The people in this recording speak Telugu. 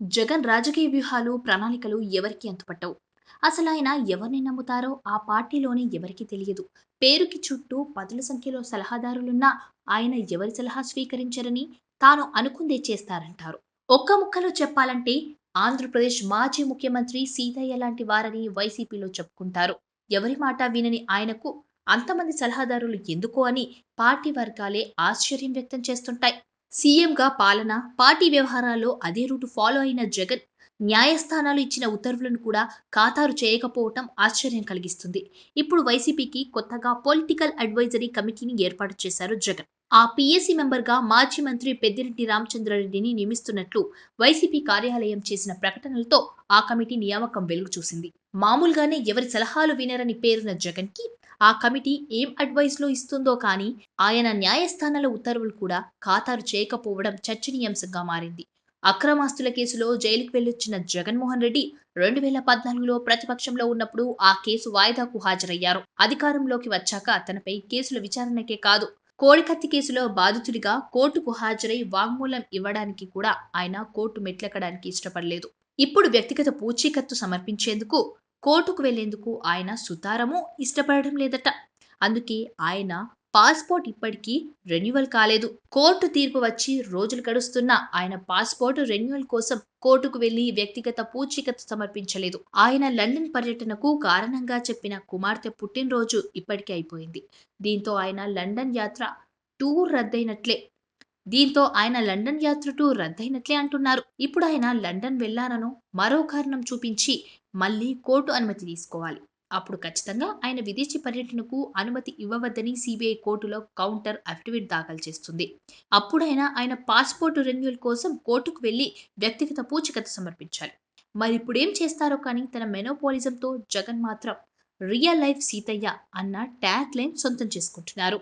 జగన్ రాజకీయ వ్యూహాలు, ప్రణాళికలు ఎవరికి అంతుపట్టవు. ఆయన ఎవరిని నమ్ముతారో ఆ పార్టీలోనే ఎవరికి తెలియదు. పేరుకి చుట్టూ పదుల సంఖ్యలో సలహాదారులున్నా ఆయన ఎవరి సలహా స్వీకరించరని, తాను అనుకుందే చేస్తారంటారు. ఒక్క ముక్కలో చెప్పాలంటే ఆంధ్రప్రదేశ్ మాజీ ముఖ్యమంత్రి సీతయ్య లాంటి వారని వైసీపీలో చెప్పుకుంటారు. ఎవరి మాట వినని ఆయనకు అంతమంది సలహాదారులు ఎందుకో అని పార్టీ వర్గాలే ఆశ్చర్యం వ్యక్తం చేస్తుంటాయి. సీఎంగా పాలన, పార్టీ వ్యవహారాల్లో అదే రూటు ఫాలో అయిన జగన్ న్యాయస్థానాలు ఇచ్చిన ఉత్తర్వులను కూడా ఖాతారు చేయకపోవటం ఆశ్చర్యం కలిగిస్తుంది. ఇప్పుడు వైసీపీకి కొత్తగా పొలిటికల్ అడ్వైజరీ కమిటీని ఏర్పాటు చేశారు జగన్. ఆ పీఎస్సీ మెంబర్గా మాజీ మంత్రి పెద్దిరెడ్డి రామచంద్రారెడ్డిని నియమిస్తున్నట్లు వైసీపీ కార్యాలయం చేసిన ప్రకటనలతో ఆ కమిటీ నియామకం వెలుగు చూసింది. మామూలుగానే ఎవరి సలహాలు వినరని పేరున్న జగన్కి ఆ కమిటీ ఏం అడ్వైజ్లో ఇస్తుందో కానీ ఆయన న్యాయస్థానాల ఉత్తర్వులు కూడా ఖాతారు చేయకపోవడం చర్చనీయాంశంగా మారింది. అక్రమాస్తుల కేసులో జైలుకు వెళ్ళొచ్చిన జగన్మోహన్ రెడ్డి రెండు వేల పద్నాలుగులో ప్రతిపక్షంలో ఉన్నప్పుడు ఆ కేసు వాయిదాకు హాజరయ్యారు. అధికారంలోకి వచ్చాక తనపై కేసుల విచారణకే కాదు కోడికత్తి కేసులో బాధితుడిగా కోర్టుకు హాజరై వాంగ్మూలం ఇవ్వడానికి కూడా ఆయన కోర్టు మెట్లెక్కడానికి ఇష్టపడలేదు. ఇప్పుడు వ్యక్తిగత పూచీకత్తు సమర్పించేందుకు కోర్టుకు వెళ్ళేందుకు ఆయన సుతారము ఇష్టపడడం లేదట. అందుకే ఆయన పాస్పోర్ట్ ఇప్పటికీ రెన్యువల్ కాలేదు. కోర్టు తీర్పు వచ్చి రోజులు గడుస్తున్నా ఆయన పాస్పోర్ట్ రెన్యువల్ కోసం కోర్టుకు వెళ్ళి వ్యక్తిగత పూచీకత్తు సమర్పించలేదు. ఆయన లండన్ పర్యటనకు కారణంగా చెప్పిన కుమార్తె పుట్టినరోజు ఇప్పటికే అయిపోయింది. దీంతో ఆయన లండన్ యాత్ర టూర్ రద్దయినట్లే. దీంతో ఆయన లండన్ యాత్ర టూర్ రద్దయినట్లే అంటున్నారు. ఇప్పుడు ఆయన లండన్ వెళ్ళారనో మరో కారణం చూపించి మళ్ళీ కోర్టు అనుమతి తీసుకోవాలి. అప్పుడు ఖచ్చితంగా ఆయన విదేశీ పర్యటనకు అనుమతి ఇవ్వవద్దని సీబీఐ కోర్టులో కౌంటర్ అఫిడవిట్ దాఖలు చేస్తుంది. అప్పుడైనా ఆయన పాస్పోర్ట్ రెన్యువల్ కోసం కోర్టుకు వెళ్ళి వ్యక్తిగత పూచీకత్తు సమర్పించాలి. మరి ఇప్పుడు ఏం చేస్తారో కానీ తన మెనోపాలిజంతో జగన్ మాత్రం 'రియల్ లైఫ్ సీతయ్య' అన్న ట్యాగ్ లైన్ సొంతం చేసుకుంటున్నారు.